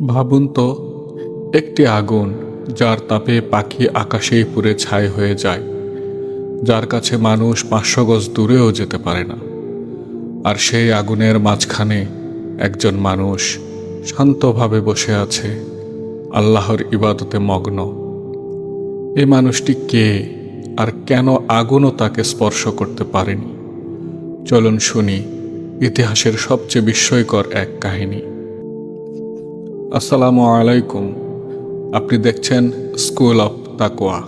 ভাবুন তো, একটি আগুন যার তাপে পাখি আকাশেই পুড়ে ছাই হয়ে যায়, যার কাছে মানুষ পাঁচশো গজ দূরেও যেতে পারে না। আর সেই আগুনের মাঝখানে একজন মানুষ শান্তভাবে বসে আছে, আল্লাহর ইবাদতে মগ্ন। এই মানুষটি কে আর কেন আগুনও তাকে স্পর্শ করতে পারেনি? চলুন শুনি ইতিহাসের সবচেয়ে বিস্ময়কর এক কাহিনী। আসসালামু আলাইকুম। আপনি দেখছেন স্কুল অফ তাকোয়া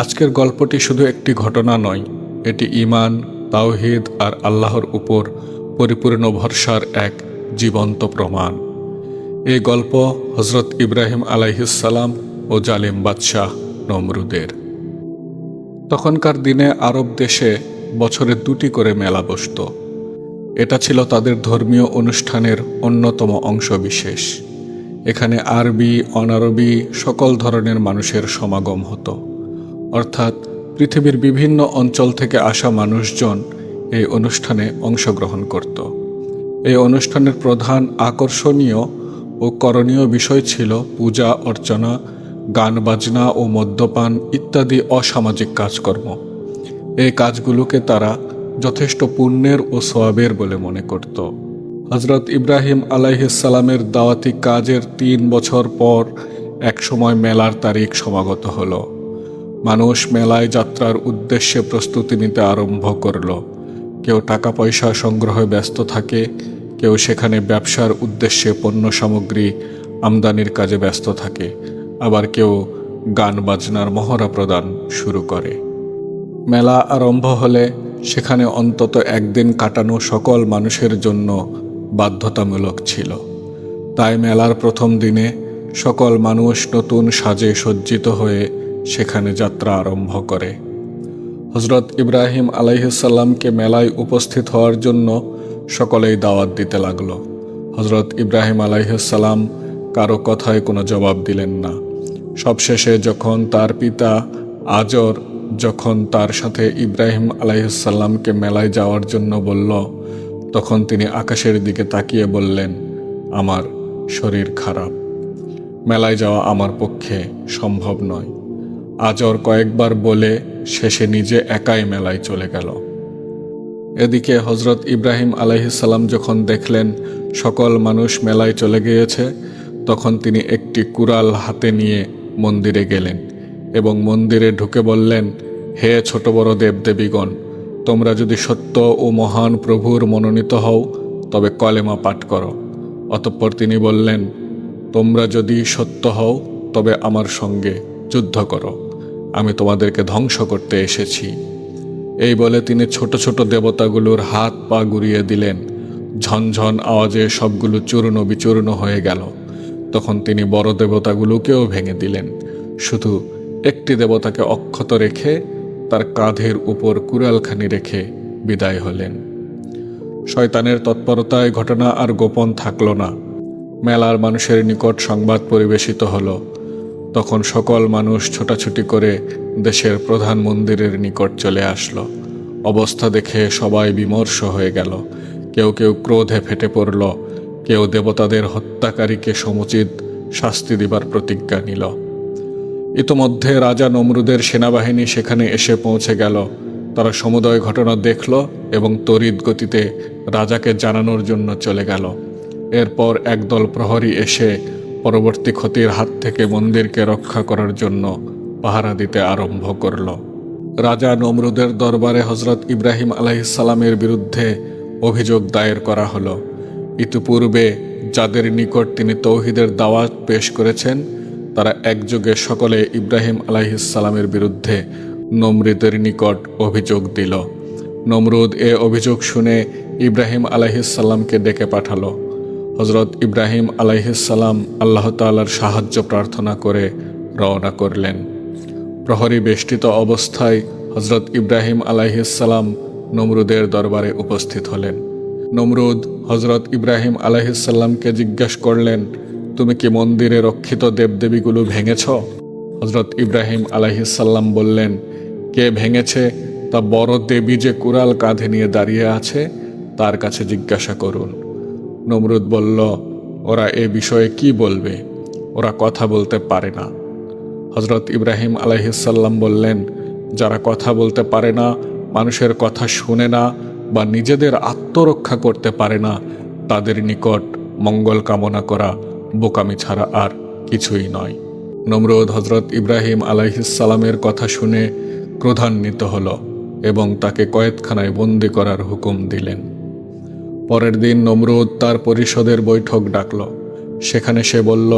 আজকের গল্পটি শুধু একটি ঘটনা নয়, এটি ইমান তাওহিদ আর আল্লাহর উপর পরিপূর্ণ ভরসার এক জীবন্ত প্রমাণ। এই গল্প হজরত ইব্রাহিম আলাইহিসাল্লাম ও জালিম বাদশাহ নমরুদের। তখনকার দিনে আরব দেশে বছরে দুটি করে মেলা বসত। এটা ছিল তাদের ধর্মীয় অনুষ্ঠানের অন্যতম অংশ বিশেষ এখানে আরবি, অনারবি সকল ধরনের মানুষের সমাগম হতো। অর্থাৎ পৃথিবীর বিভিন্ন অঞ্চল থেকে আসা মানুষজন এই অনুষ্ঠানে অংশগ্রহণ করত। এই অনুষ্ঠানের প্রধান আকর্ষণীয় ও করণীয় বিষয় ছিল পূজা, অর্চনা, গান বাজনা ও মদ্যপান ইত্যাদি অসামাজিক কাজকর্ম। এই কাজগুলোকে তারা যথেষ্ট পুণ্যের ও সোয়াবের বলে মনে করত। হজরত ইব্রাহিম আলাইহিসালামের দাওয়াতি কাজের তিন বছর পর এক সময় মেলার তারিখ সমাগত হল। মানুষ মেলায় যাত্রার উদ্দেশ্যে প্রস্তুতি নিতে আরম্ভ করল। কেউ টাকা পয়সা সংগ্রহে ব্যস্ত থাকে, কেউ সেখানে ব্যবসার উদ্দেশ্যে পণ্য সামগ্রী আমদানির কাজে ব্যস্ত থাকে, আবার কেউ গান বাজনার মহড়া প্রদান শুরু করে। মেলা আরম্ভ হলে সেখানে অন্তত একদিন কাটানো সকল মানুষের জন্য বাধ্যতামূলক ছিল। তাই মেলার প্রথম দিনে সকল মানুষ নতুন সাজে সজ্জিত হয়ে সেখানে যাত্রা আরম্ভ করে। হজরত ইব্রাহিম আলাইসাল্লামকে মেলায় উপস্থিত হওয়ার জন্য সকলেই দাওয়াত দিতে লাগল। হজরত ইব্রাহিম আলাইসাল্লাম কারও কথায় কোনো জবাব দিলেন না। সবশেষে যখন তার পিতা আজর, যখন তার সাথে ইব্রাহিম আলাইসাল্লামকে মেলায় যাওয়ার জন্য বলল তখন তিনি আকাশের দিকে তাকিয়ে বললেন, আমার শরীর খারাপ। মেলায় যাওয়া আমার পক্ষে সম্ভব নয়। আজর কয়েকবার বলে শেষে নিজে একাই মেলায় চলে গেল। এদিকে হজরত ইব্রাহিম আলাইসাল্লাম যখন দেখলেন সকল মানুষ মেলায় চলে গিয়েছে, তখন তিনি একটি কুড়াল হাতে নিয়ে মন্দিরে গেলেন এবং মন্দিরে ঢুকে বললেন, হে ছোট বড় দেবদেবীগণ তোমরা যদি সত্য ও মহান প্রভুর মনোনীত হও, তবে কলেমা পাঠ করো। অতঃপর তিনি বললেন, তোমরা যদি সত্য হও, তবে আমার সঙ্গে যুদ্ধ করো। আমি তোমাদেরকে ধ্বংস করতে এসেছি। এই বলে তিনি ছোট ছোট দেবতাগুলোর হাত পা গুড়িয়ে দিলেন। ঝনঝন আওয়াজে সবগুলো চূর্ণ বিচূর্ণ হয়ে গেল। তখন তিনি বড় দেবতাগুলোকেও ভেঙে দিলেন। শুধু একটি দেবতাকে অক্ষত রেখে তার কাঁধের উপর কুড়ালখানি রেখে বিদায় হলেন। শয়তানের তৎপরতায় ঘটনা আর গোপন থাকল না। মেলার মানুষের নিকট সংবাদ পরিবেশিত হল। তখন সকল মানুষ ছোটাছুটি করে দেশের প্রধান মন্দিরের নিকট চলে আসলো। অবস্থা দেখে সবাই বিমর্ষ হয়ে গেল। কেউ কেউ ক্রোধে ফেটে পড়ল। কেউ দেবতাদের হত্যাকারীকে সমুচিত শাস্তি দিবার প্রতিজ্ঞা নিল। ইতোমধ্যে রাজা নমরুদের সেনাবাহিনী সেখানে এসে পৌঁছে গেল। তারা সমুদয় ঘটনা দেখল এবং তড়িৎ গতিতে রাজাকে জানানোর জন্য চলে গেল। এরপর একদল প্রহরী এসে পরবর্তী ক্ষতির হাত থেকে মন্দিরকে রক্ষা করার জন্য পাহারা দিতে আরম্ভ করল। রাজা নমরুদের দরবারে হজরত ইব্রাহিম আলাইসালামের বিরুদ্ধে অভিযোগ দায়ের করা হলো। ইতিপূর্বে যাদের নিকট তিনি তৌহিদের দাওয়াত পেশ করেছেন তারা একযোগে সকলে ইব্রাহিম আলাইহিসালামের বিরুদ্ধে নমরুদের নিকট অভিযোগ দিল। নমরুদ এ অভিযোগ শুনে ইব্রাহিম আলাইহিসাল্লামকে ডেকে পাঠালো। হজরত ইব্রাহিম আলাইহিসাল্লাম আল্লাহ তাল্লার সাহায্য প্রার্থনা করে রওনা করলেন। প্রহরী বেষ্টিত অবস্থায় হজরত ইব্রাহিম আলাইহিসাল্লাম নমরুদের দরবারে উপস্থিত হলেন। নমরুদ হজরত ইব্রাহিম আলাইহিসাল্লামকে জিজ্ঞাসা করলেন তুমি কি মন্দিরে রক্ষিত দেবদেবীগুলো ভেঙেছ? হজরত ইব্রাহিম আলাইহিসাল্লাম বললেন, কে ভেঙেছে তা বড় দেবী যে কুড়াল কাঁধে নিয়ে দাঁড়িয়ে আছে, তার কাছে জিজ্ঞাসা করুন। নমরুদ বলল, ওরা এ বিষয়ে কি বলবে? ওরা কথা বলতে পারে না। হজরত ইব্রাহিম আলাইহিসাল্লাম বললেন, যারা কথা বলতে পারে না, মানুষের কথা শুনে না বা নিজেদের আত্মরক্ষা করতে পারে না, তাদের নিকট মঙ্গল কামনা করা বোকামি ছাড়া আর কিছুই নয়। নমরুদ হজরত ইব্রাহিম আলাইহিসাল্লামের কথা শুনে ক্রোধান্বিত হল এবং তাকে কয়েতখানায় বন্দি করার হুকুম দিলেন। পরের দিন নমরুদ তার পরিষদের বৈঠক ডাকল। সেখানে সে বলল,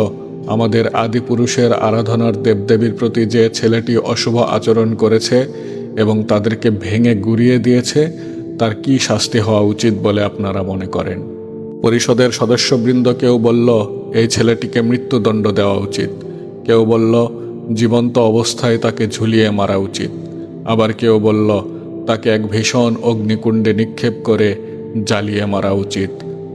আমাদের আদিপুরুষের আরাধনার দেবদেবীর প্রতি যে ছেলেটি অশুভ আচরণ করেছে এবং তাদেরকে ভেঙে গুড়িয়ে দিয়েছে, তার কি শাস্তি হওয়া উচিত বলে আপনারা মনে করেন? পরিষদের সদস্যবৃন্দ কেউ বলল এই ছেলেটিকে মৃত্যুদণ্ড দেওয়া উচিত। কেউ বলল, জীবন্ত অবস্থায় তাকে ঝুলিয়ে মারা উচিত। আবার কেউ বলল, তাকে এক ভীষণ অগ্নিকুণ্ডে নিক্ষেপ করে জ্বালিয়ে মারা উচিত,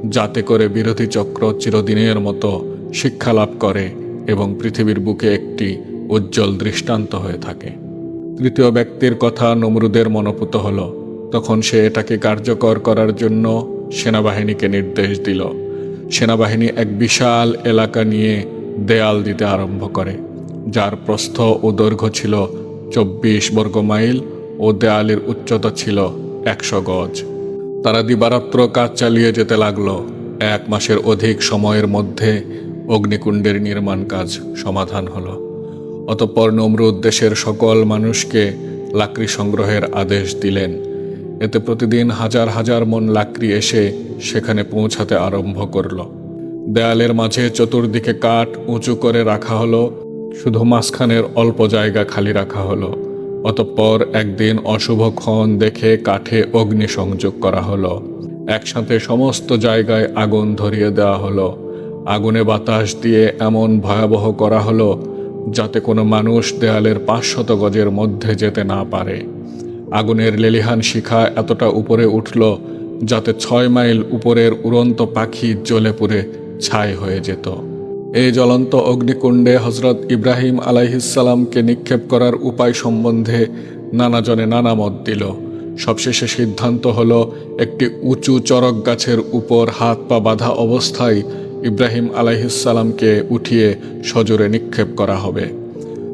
যাতে করে বিরোধী চক্র চিরদিনের মতো শিক্ষা লাভ করে এবং পৃথিবীর বুকে একটি উজ্জ্বল দৃষ্টান্ত হয়ে থাকে। তৃতীয় ব্যক্তির কথা নমরুদের মনোপুত হল, তখন সে এটাকে কার্যকর করার জন্য সেনাবাহিনীকে নির্দেশ দিল। সেনাবাহিনী এক বিশাল এলাকা নিয়ে দেয়াল দিতে আরম্ভ করে, যার প্রস্থ ও দৈর্ঘ্য ছিল চব্বিশ বর্গ মাইল ও দেয়ালের উচ্চতা ছিল একশো গজ। তারা দিবারাত্র কাজ চালিয়ে যেতে লাগল। এক মাসের অধিক সময়ের মধ্যে অগ্নিকুণ্ডের নির্মাণ কাজ সমাধান হলো। অতঃপর নমরুদ দেশের সকল মানুষকে লাকড়ি সংগ্রহের আদেশ দিলেন। এতে প্রতিদিন হাজার হাজার মন লাকড়ি এসে সেখানে পৌঁছাতে আরম্ভ করল। দেয়ালের মাঝে চতুর্দিকে কাঠ উঁচু করে রাখা হলো, শুধু মাঝখানের অল্প জায়গা খালি রাখা হলো। অতঃপর একদিন অশুভক্ষণ দেখে কাঠে অগ্নি সংযোগ করা হলো। একসাথে সমস্ত জায়গায় আগুন ধরিয়ে দেওয়া হলো। আগুনে বাতাস দিয়ে এমন ভয়াবহ করা হলো যাতে কোনো মানুষ দেয়ালের পাঁচশত গজের মধ্যে যেতে না পারে। আগুনের লেলিহান শিখা এতটা উপরে উঠল যাতে ছয় মাইল উপরের উড়ন্ত পাখি জ্বলে পুড়ে ছাই হয়ে যেত। এই জ্বলন্ত অগ্নিকুণ্ডে হজরত ইব্রাহিম আলাইহিসাল্লামকে নিক্ষেপ করার উপায় সম্বন্ধে নানাজনে নানা মত দিল। সবশেষে সিদ্ধান্ত হলো, একটি উঁচু চরক গাছের উপর হাত পা বাঁধা অবস্থায় ইব্রাহিম আলাইহিসাল্লামকে উঠিয়ে সজোরে নিক্ষেপ করা হবে।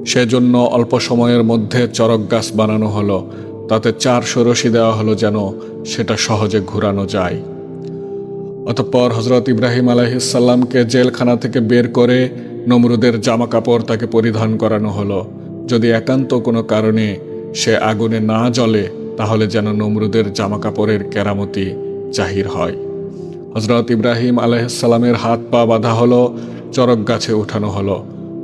সেজন্য অল্প সময়ের মধ্যে চরক গাছ বানানো হলো। তাতে চারশো রশি দেওয়া হলো যেন সেটা সহজে ঘুরানো যায়। অতঃপর হজরত ইব্রাহিম আলাইহিসাল্লামকে জেলখানা থেকে বের করে নমরুদের জামা কাপড় তাকে পরিধান করানো হলো। যদি একান্ত কোনো কারণে সে আগুনে না জ্বলে, তাহলে যেন নমরুদের জামা কাপড়ের কেরামতি জাহির হয়। হজরত ইব্রাহিম আলাইসাল্লামের হাত পা বাঁধা হলো, চরক গাছে উঠানো হলো।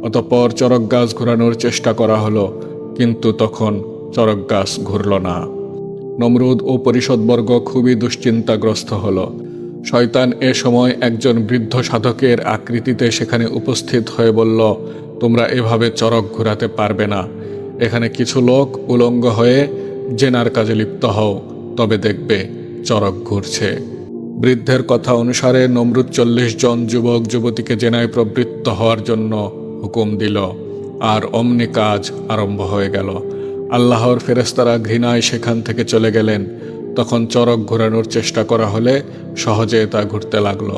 অতঃপর চরক গাছ ঘোরানোর চেষ্টা করা হলো, কিন্তু তখন চরক গাছ ঘুরল না। নমরুদ ও পরিষদবর্গ খুবই দুশ্চিন্তাগ্রস্ত হল। শয়তান এ সময় একজন বৃদ্ধ সাধকের আকৃতিতে সেখানে উপস্থিত হয়ে বলল, তোমরা এভাবে চরক ঘোরাতে পারবে না। এখানে কিছু লোক উলঙ্গ হয়ে জেনার কাজে লিপ্ত হও, তবে দেখবে চরক ঘুরছে। বৃদ্ধের কথা অনুসারে নমরুদ চল্লিশ জন যুবক যুবতীকে জেনায় প্রবৃত্ত হওয়ার জন্য হুকুম দিল, আর অমনি কাজ আরম্ভ হয়ে গেল। আল্লাহর ফেরেস্তারা ঘৃণায় সেখান থেকে চলে গেলেন। তখন চরক ঘোরানোর চেষ্টা করা হলে সহজে তা ঘুরতে লাগল।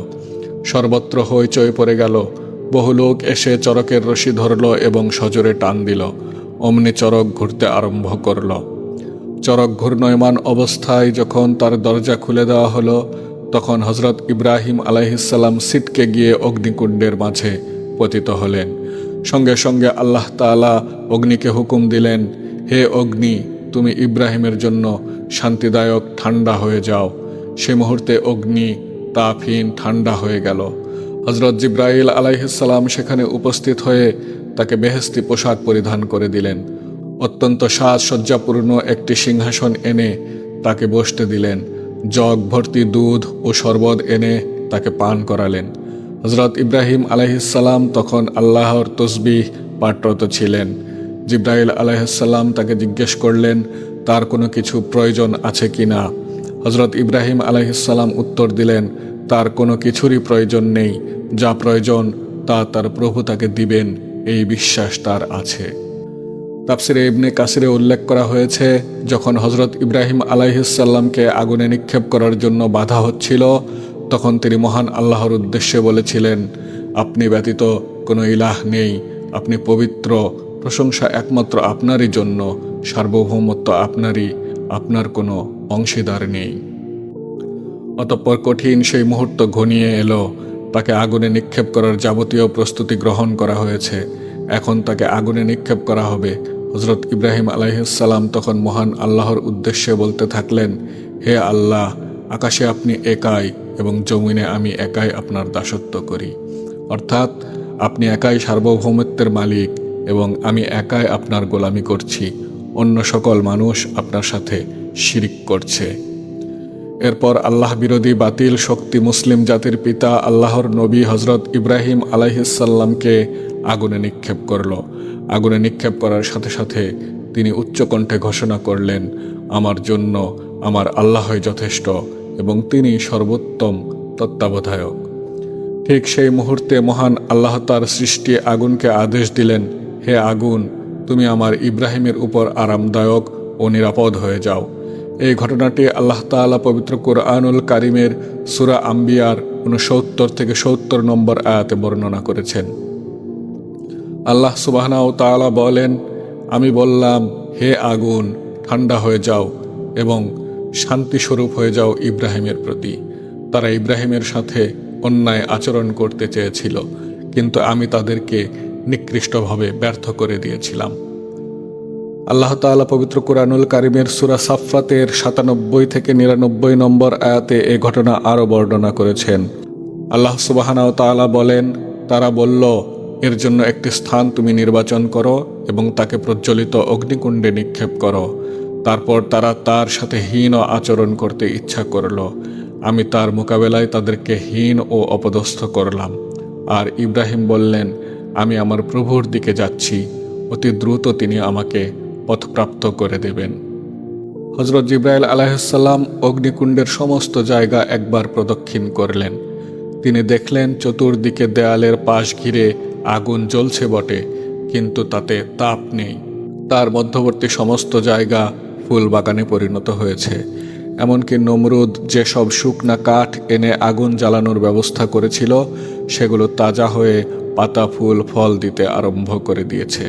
সর্বত্র হইচই পড়ে গেল। বহু লোক এসে চরকের রশি ধরল এবং সজোরে টান দিল। অমনি চরক ঘুরতে আরম্ভ করল। চরক ঘূর্ণয়মান অবস্থায় যখন তার দরজা খুলে দেওয়া হলো, তখন হজরত ইব্রাহিম আলাইহিসাল্লাম সিটকে গিয়ে অগ্নিকুণ্ডের মাঝে পতিত হলেন। সঙ্গে সঙ্গে আল্লাহ তাআলা অগ্নিকে হুকুম দিলেন হে অগ্নি, তুমি ইব্রাহিমের জন্য শান্তিদায়ক ঠান্ডা হয়ে যাও। সে মুহূর্তে অগ্নি তাফিন ঠান্ডা হয়ে গেল। হজরত জিব্রাইল আলাইহিসাল্লাম সেখানে উপস্থিত হয়ে তাকে বেহেস্তি পোশাক পরিধান করে দিলেন। অত্যন্ত সাজসজ্জাপূর্ণ একটি সিংহাসন এনে তাকে বসতে দিলেন। জগ ভর্তি দুধ ও শরবত এনে তাকে পান করালেন। হজরত ইব্রাহিম আলাইহিসাল্লাম তখন আল্লাহর তসবিহ পাঠরত ছিলেন। জিব্রাইল আলাইহিসাল্লাম তাকে জিজ্ঞেস করলেন, তার কোনো কিছু প্রয়োজন আছে কি না? হজরত ইব্রাহিম আলাইহিসাল্লাম উত্তর দিলেন, তার কোনো কিছুরই প্রয়োজন নেই। যা প্রয়োজন, তা তার প্রভু তাকে দিবেন। এই বিশ্বাস তার আছে। তাফসিরে ইবনে কাসিরে উল্লেখ করা হয়েছে, যখন হজরত ইব্রাহিম আলাইহিসাল্লামকে আগুনে নিক্ষেপ করার জন্য বাধা হচ্ছিল, তখন তিনি মহান আল্লাহর উদ্দেশ্যে বলেছিলেন, আপনি ব্যতীত কোনো ইলাহ নেই। আপনি পবিত্র প্রশংসা একমাত্র আপনারই জন্য, সার্বভৌমত্ব আপনারই, আপনার কোনো অংশীদার নেই। অতঃপর কঠিন সেই মুহূর্ত ঘনিয়ে এলো, তাকে আগুনে নিক্ষেপ করার যাবতীয় প্রস্তুতি গ্রহণ করা হয়েছে। এখন তাকে আগুনে নিক্ষেপ করা হবে। হজরত ইব্রাহিম আলাইসাল্লাম তখন মহান আল্লাহর উদ্দেশ্যে বলতে থাকলেন, হে আল্লাহ, আকাশে আপনি একাই এবং জমিনে আমি একাই আপনার দাসত্ব করি। অর্থাৎ, আপনি একাই সার্বভৌমত্বের মালিক এবং আমি একাই আপনার গোলামি করছি। অন্য সকল মানুষ আপনার সাথে শিরিক করছে। এরপর আল্লাহ বিরোধী বাতিল শক্তি মুসলিম জাতির পিতা আল্লাহর নবী হজরত ইব্রাহিম আলাইহিসাল্লামকে আগুনে নিক্ষেপ করল। আগুনে নিক্ষেপ করার সাথে সাথে তিনি উচ্চকণ্ঠে ঘোষণা করলেন, আমার জন্য আমার আল্লাহই যথেষ্ট এবং তিনি সর্বোত্তম তত্ত্বাবধায়ক। ঠিক সেই মুহূর্তে মহান আল্লাহ তার সৃষ্টি আগুনকে আদেশ দিলেন হে আগুন, তুমি আমার ইব্রাহিমের উপর আরামদায়ক ও নিরাপদ হয়ে যাও। এই ঘটনাটি আল্লাহ তাআলা পবিত্র কোরআনুল কারিমের সুরা আম্বিয়ার উনসত্তর থেকে সত্তর নম্বর আয়াতে বর্ণনা করেছেন। আল্লাহ সুবাহনা ও তাআলা বলেন, আমি বললাম, হে আগুন, ঠান্ডা হয়ে যাও এবং শান্তিস্বরূপ হয়ে যাও ইব্রাহিমের প্রতি। তারা ইব্রাহিমের সাথে অন্যায় আচরণ করতে চেয়েছিল, কিন্তু আমি তাদেরকে নিকৃষ্টভাবে ব্যর্থ করে দিয়েছিলাম। আল্লাহ তাআলা পবিত্র কোরআনুল কারিমের সুরা সাফাতের সাতানব্বই থেকে নিরানব্বই নম্বর আয়াতে এ ঘটনা আরও বর্ণনা করেছেন। আল্লাহ সুবাহানাও তাআলা বলেন, তারা বলল, এর জন্য একটি স্থান তুমি নির্বাচন করো এবং তাকে প্রজ্বলিত অগ্নিকুণ্ডে নিক্ষেপ করো। তারপর তারা তার সাথে হীন আচরণ করতে ইচ্ছা করল। আমি তার মোকাবেলায় তাদেরকে হীন ও অপদস্থ করলাম। আর ইব্রাহিম বললেন আমি আমার প্রভুর দিকে যাচ্ছি। অতি দ্রুত তিনি আমাকে পথপ্রাপ্ত করে দেবেন। হজরত জিব্রাইল আলাহিসাল্লাম অগ্নিকুণ্ডের সমস্ত জায়গা একবার প্রদক্ষিণ করলেন। তিনি দেখলেন চতুর্দিকে দেয়ালের পাশ ঘিরে আগুন জ্বলছে বটে, কিন্তু তাতে তাপ নেই। তার মধ্যবর্তী সমস্ত জায়গা ফুল বাগানে পরিণত হয়েছে। এমনকি নমরুদ যেসব শুকনা কাঠ এনে আগুন জ্বালানোর ব্যবস্থা করেছিল, সেগুলো তাজা হয়ে পাতা, ফুল, ফল দিতে আরম্ভ করে দিয়েছে।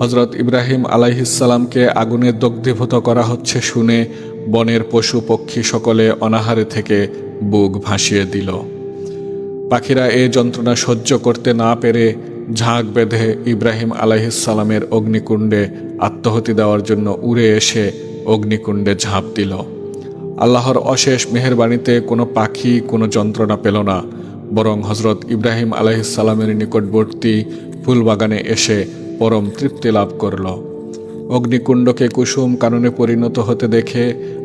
হজরত ইব্রাহিম আলাইহিসাল্লামকে আগুনে দগ্ধীভূত করা হচ্ছে শুনে বনের পশু পক্ষী সকলে অনাহারে থেকে বুক ভাসিয়ে দিল। পাখিরা এ যন্ত্রণা সহ্য করতে না পেরে ঝাঁক বেঁধে ইব্রাহিম আলাইহিসাল্লামের অগ্নিকুণ্ডে আত্মহতি দেওয়ার জন্য উড়ে এসে অগ্নিকুণ্ডে ঝাঁপ দিল। আল্লাহর অশেষ মেহেরবাণীতে কোনো পাখি, কোনো যন্ত্রণা পেল না, বরং হজরত ইব্রাহিম আলাইহিসাল্লামের নিকটবর্তী ফুলবাগানে এসে পরম তৃপ্তি লাভ করল। অগ্নিকুণ্ডকে কুসুম কাননে পরিণত হতে দেখে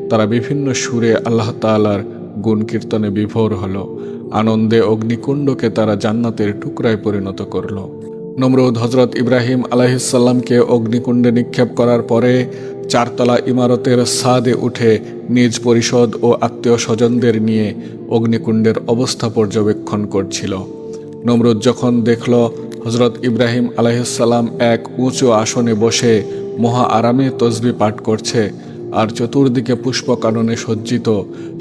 তারা বিভিন্ন সুরে আল্লাহ তালার গুণ কীর্তনে বিভোর হলো। আনন্দে অগ্নিকুণ্ডকে তারা জান্নাতের টুকরায় পরিণত করল। নমরুদ হজরত ইব্রাহিম আলাহিসাল্লামকে অগ্নিকুণ্ডে নিক্ষেপ করার পরে চারতলা ইমারতের সাদে উঠে নিজ পরিষদ ও আত্মীয় স্বজনদের নিয়ে অগ্নিকুণ্ডের অবস্থা পর্যবেক্ষণ করছিল। নমরুদ যখন দেখল হজরত ইব্রাহিম আলাইসাল্লাম এক উঁচু আসনে বসে মহা আরামে তসবি পাঠ করছে আর চতুর্দিকে পুষ্পকাননে সজ্জিত,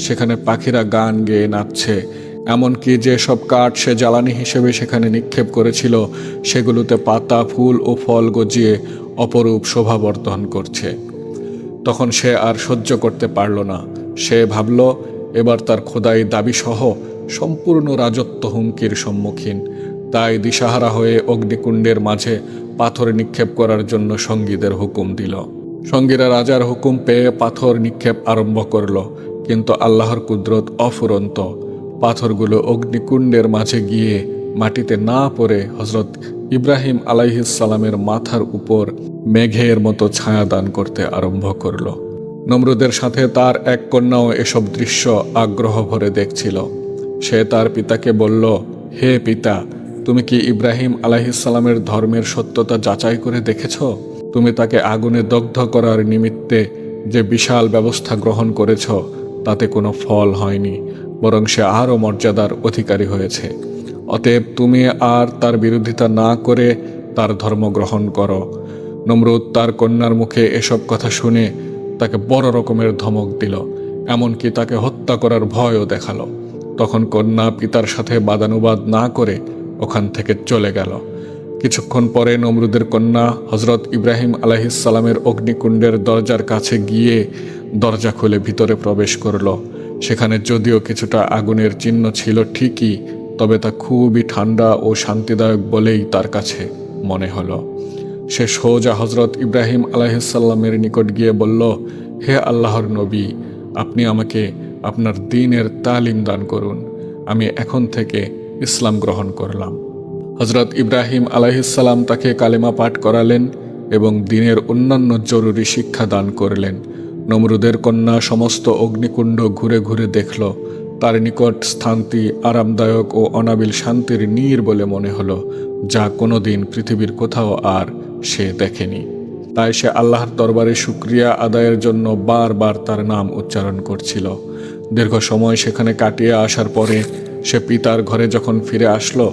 সেখানে পাখিরা গান গেয়ে নাচছে এমনকি যে সব কাঠ সে জ্বালানি হিসেবে সেখানে নিক্ষেপ করেছিল, সেগুলোতে পাতা, ফুল ও ফল গজিয়ে অপরূপ শোভা শোভাবর্ধন করছে। তখন সে আর সহ্য করতে পারল না। সে ভাবল, এবার তার খোদাই দাবিসহ সম্পূর্ণ রাজত্ব হুমকির সম্মুখীন। তাই দিশাহারা হয়ে অগ্নিকুণ্ডের মাঝে পাথর নিক্ষেপ করার জন্য সঙ্গীদের হুকুম দিল। সঙ্গীরা রাজার হুকুম পেয়ে পাথর নিক্ষেপ আরম্ভ করল। কিন্তু আল্লাহর কুদরত অফুরন্ত পাথরগুলো অগ্নিকুণ্ডের মাঝে গিয়ে মাটিতে না পড়ে হজরত ইব্রাহিম আলাইহিসালামের মাথার উপর মেঘের মতো ছায়া দান করতে আরম্ভ করল। নমরুদের সাথে তার এক কন্যাও এসব দৃশ্য আগ্রহ ভরে দেখছিল। সে তার পিতাকে বলল, হে পিতা, তুমি কি ইব্রাহিম আলাহিসাল্লামের ধর্মের সত্যতা যাচাই করে দেখেছ? তুমি তাকে আগুনে দগ্ধ করার নিমিত্তে যে বিশাল ব্যবস্থা গ্রহণ করেছ, তাতে কোনো ফল হয়নি। বরং সে আরও মর্যাদার অধিকারী হয়েছে। অতএব তুমি আর তার বিরোধিতা না করে তার ধর্ম গ্রহণ করো। নমরুদ তার কন্যার মুখে এসব কথা শুনে তাকে বড় রকমের ধমক দিল, এমনকি তাকে হত্যা করার ভয়ও দেখাল। তখন কন্যা পিতার সাথে বাদানুবাদ না করে ওখান থেকে চলে গেল। কিছুক্ষণ পরে নমরুদের কন্যা হজরত ইব্রাহিম আলাহিসাল্লামের অগ্নিকুণ্ডের দরজার কাছে গিয়ে দরজা খুলে ভিতরে প্রবেশ করল। সেখানে যদিও কিছুটা আগুনের চিহ্ন ছিল ঠিকই, তবে তা খুবই ঠান্ডা ও শান্তিদায়ক বলেই তার কাছে মনে হলো। সে সোজা হজরত ইব্রাহিম আলাহিসাল্লামের নিকট গিয়ে বলল, হে আল্লাহর নবী, আপনি আমাকে আপনার দিনের তালিম দান করুন। আমি এখন থেকে ইসলাম গ্রহণ করলাম। হজরত ইব্রাহিম আলাহিসাল্লাম তাকে কালেমা পাঠ করালেন এবং দিনের অন্যান্য জরুরি শিক্ষা দান করলেন। নমরুদের কন্যা সমস্ত অগ্নিকুণ্ড ঘুরে ঘুরে দেখল। তার নিকট স্থানটি আরামদায়ক ও অনাবিল শান্তির নীর বলে মনে হলো, যা কোনোদিন পৃথিবীর কোথাও আর সে দেখেনি। তাই সে আল্লাহর দরবারে শুক্রিয়া আদায়ের জন্য বারবার তার নাম উচ্চারণ করছিল। দীর্ঘ সময় সেখানে কাটিয়ে আসার পরে সে পিতার ঘরে যখন ফিরে আসলো,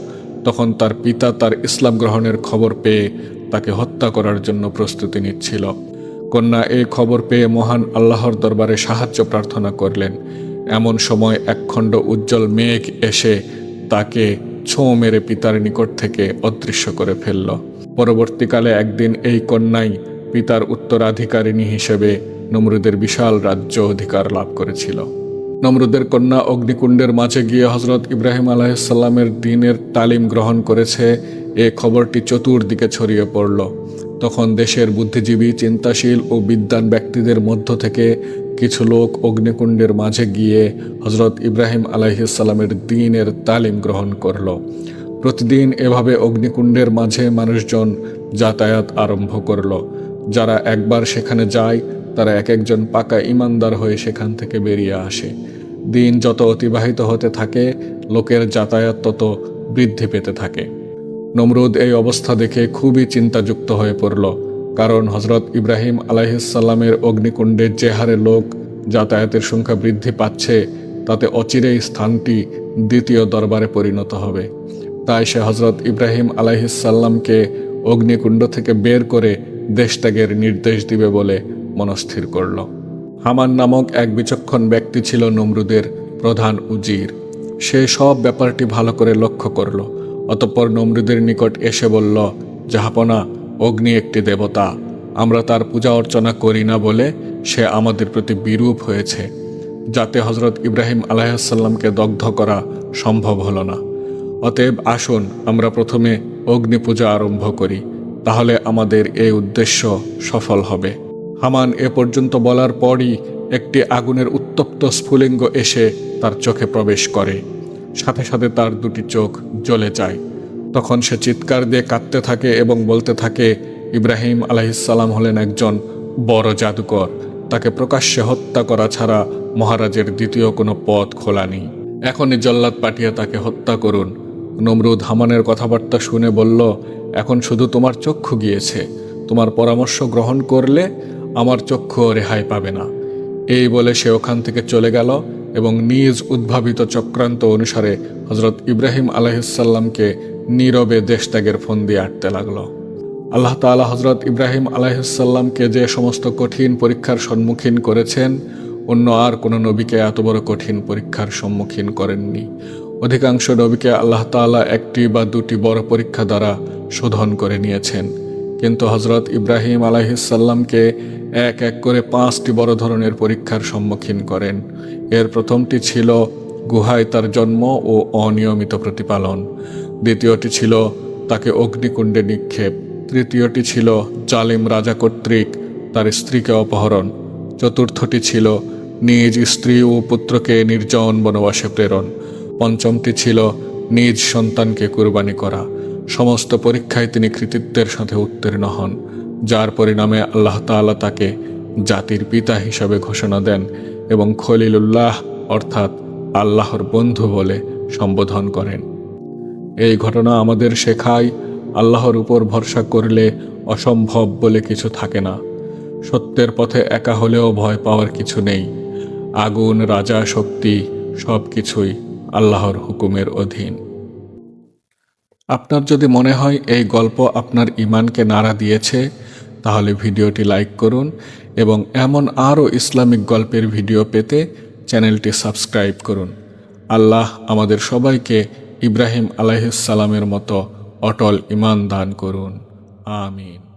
তখন তার পিতা তার ইসলাম গ্রহণের খবর পেয়ে তাকে হত্যা করার জন্য প্রস্তুতি নিচ্ছিল। কন্যা এই খবর পেয়ে মহান আল্লাহর দরবারে সাহায্য প্রার্থনা করলেন। এমন সময় একখণ্ড উজ্জ্বল মেঘ এসে তাকে ছোঁ মেরে পিতার নিকট থেকে অদৃশ্য করে ফেলল। পরবর্তীকালে একদিন এই কন্যাই পিতার উত্তরাধিকারিণী হিসেবে নমরুদের বিশাল রাজ্য অধিকার লাভ করেছিল। নমরুদের কন্যা অগ্নিকুণ্ডের মাঝে গিয়ে হজরত ইব্রাহিম আলাহিসাল্লামের দিনের তালিম গ্রহণ করেছে। এ খবরটি চতুর্দিকে ছড়িয়ে পড়ল। তখন দেশের বুদ্ধিজীবী, চিন্তাশীল ও বিদ্যান ব্যক্তিদের মধ্য থেকে কিছু লোক অগ্নিকুণ্ডের মাঝে গিয়ে হজরত ইব্রাহিম আলাইসাল্লামের দিনের তালিম গ্রহণ করল। প্রতিদিন এভাবে অগ্নিকুণ্ডের মাঝে মানুষজন যাতায়াত আরম্ভ করল। যারা একবার সেখানে যায়, তারা এক একজন পাকা ইমানদার হয়ে সেখান থেকে বেরিয়ে আসে। দিন যত অতিবাহিত হতে থাকে, লোকের যাতায়াত তত বৃদ্ধি পেতে থাকে। নমরুদ এই অবস্থা দেখে খুবই চিন্তাযুক্ত হয়ে পড়ল, কারণ হজরত ইব্রাহিম আলাইসাল্লামের অগ্নিকুণ্ডে যে হারে লোক যাতায়াতের সংখ্যা বৃদ্ধি পাচ্ছে, তাতে অচিরেই স্থানটি দ্বিতীয় দরবারে পরিণত হবে। তাই সে হজরত ইব্রাহিম আলাইসাল্লামকে অগ্নিকুণ্ড থেকে বের করে দেশত্যাগের নির্দেশ দিবে বলে মনস্থির করল। হামান নামক এক বিচক্ষণ ব্যক্তি ছিল নমরুদের প্রধান উজির। সে সব ব্যাপারটি ভালো করে লক্ষ্য করল। অতঃপর নমরুদের নিকট এসে বলল, জাহাপনা, অগ্নি একটি দেবতা। আমরা তার পূজা অর্চনা করি না বলে সে আমাদের প্রতি বিরূপ হয়েছে। যাতে হজরত ইব্রাহিম আলাইসাল্লামকে দগ্ধ করা সম্ভব হলো না। অতএব আসুন, আমরা প্রথমে অগ্নি পূজা আরম্ভ করি। তাহলে আমাদের এই উদ্দেশ্য সফল হবে। হামান এ পর্যন্ত বলার পরই একটি আগুনের উত্তপ্ত স্ফুলিঙ্গ এসে তার চোখে প্রবেশ করে। সাথে সাথে তার দুটি চোখ জ্বলে যায়। তখন সে চিৎকার দিয়ে কাঁদতে থাকে এবং বলতে থাকে, ইব্রাহিম আলাহিসাল্লাম হলেন একজন বড় জাদুকর। তাকে প্রকাশ্যে হত্যা করা ছাড়া মহারাজের দ্বিতীয় কোনো পথ খোলা নেই। এখনই জল্লাদ পাঠিয়ে তাকে হত্যা করুন। নমরুদ হামানের কথাবার্তা শুনে বলল, এখন শুধু তোমার চক্ষু গিয়েছে। তোমার পরামর্শ গ্রহণ করলে আমার চক্ষু রেহাই পাবে না। এই বলে সে ওখান থেকে চলে গেল। এবং নিজ উদ্ভাবিত চক্রান্ত অনুসারে হজরত ইব্রাহিম আলাহিসাল্লামকে নীরবে দেশত্যাগের ফোন দিয়ে আটতে লাগল। আল্লাহ তালা হজরত ইব্রাহিম আলাহিসাল্লামকে যে সমস্ত কঠিন পরীক্ষার সম্মুখীন করেছেন, অন্য আর কোনো নবীকে এত বড় কঠিন পরীক্ষার সম্মুখীন করেননি। অধিকাংশ নবীকে আল্লাহ তালা একটি বা দুটি বড় পরীক্ষা দ্বারা শোধন করে নিয়েছেন। কিন্তু হজরত ইব্রাহিম আলাহিসাল্লামকে এক এক করে পাঁচটি বড় ধরনের পরীক্ষার সম্মুখীন করেন। এর প্রথমটি ছিল গুহায় তার জন্ম ও অনিয়মিত প্রতিপালন। দ্বিতীয়টি ছিল তাকে অগ্নিকুণ্ডে নিক্ষেপ। তৃতীয়টি ছিল জালিম রাজা কর্তৃক তার স্ত্রীকে অপহরণ। চতুর্থটি ছিল নিজ স্ত্রী ও পুত্রকে নির্জন বনবাসে প্রেরণ। পঞ্চমটি ছিল নিজ সন্তানকে কুরবানি করা। সমস্ত পরীক্ষায় তিনি কৃতিত্বের সাথে উত্তীর্ণ হন, যার পরিণামে আল্লাহ তাকে জাতির পিতা হিসাবে ঘোষণা দেন। এবং খলিলুল্লাহ, অর্থাৎ আল্লাহর বন্ধু বলে সম্বোধন করেন। এই ঘটনা আমাদের শেখায়, আল্লাহর উপর ভরসা করলে অসম্ভব বলে কিছু থাকে না। সত্যের পথে একা হলেও ভয় পাওয়ার কিছু নেই। আগুন, রাজা, শক্তি সব কিছুই আল্লাহর হুকুমের অধীন। আপনার যদি মনে হয় এই গল্প আপনার ইমানকে নাড়া দিয়েছে তাহলে ভিডিওটি লাইক করুন এবং এমন আরও ইসলামিক গল্পের ভিডিও পেতে চ্যানেলটি সাবস্ক্রাইব করুন। আল্লাহ আমাদের সবাইকে ইব্রাহিম আলাইহিস সালামের মতো অটল ইমান দান করুন। আমিন।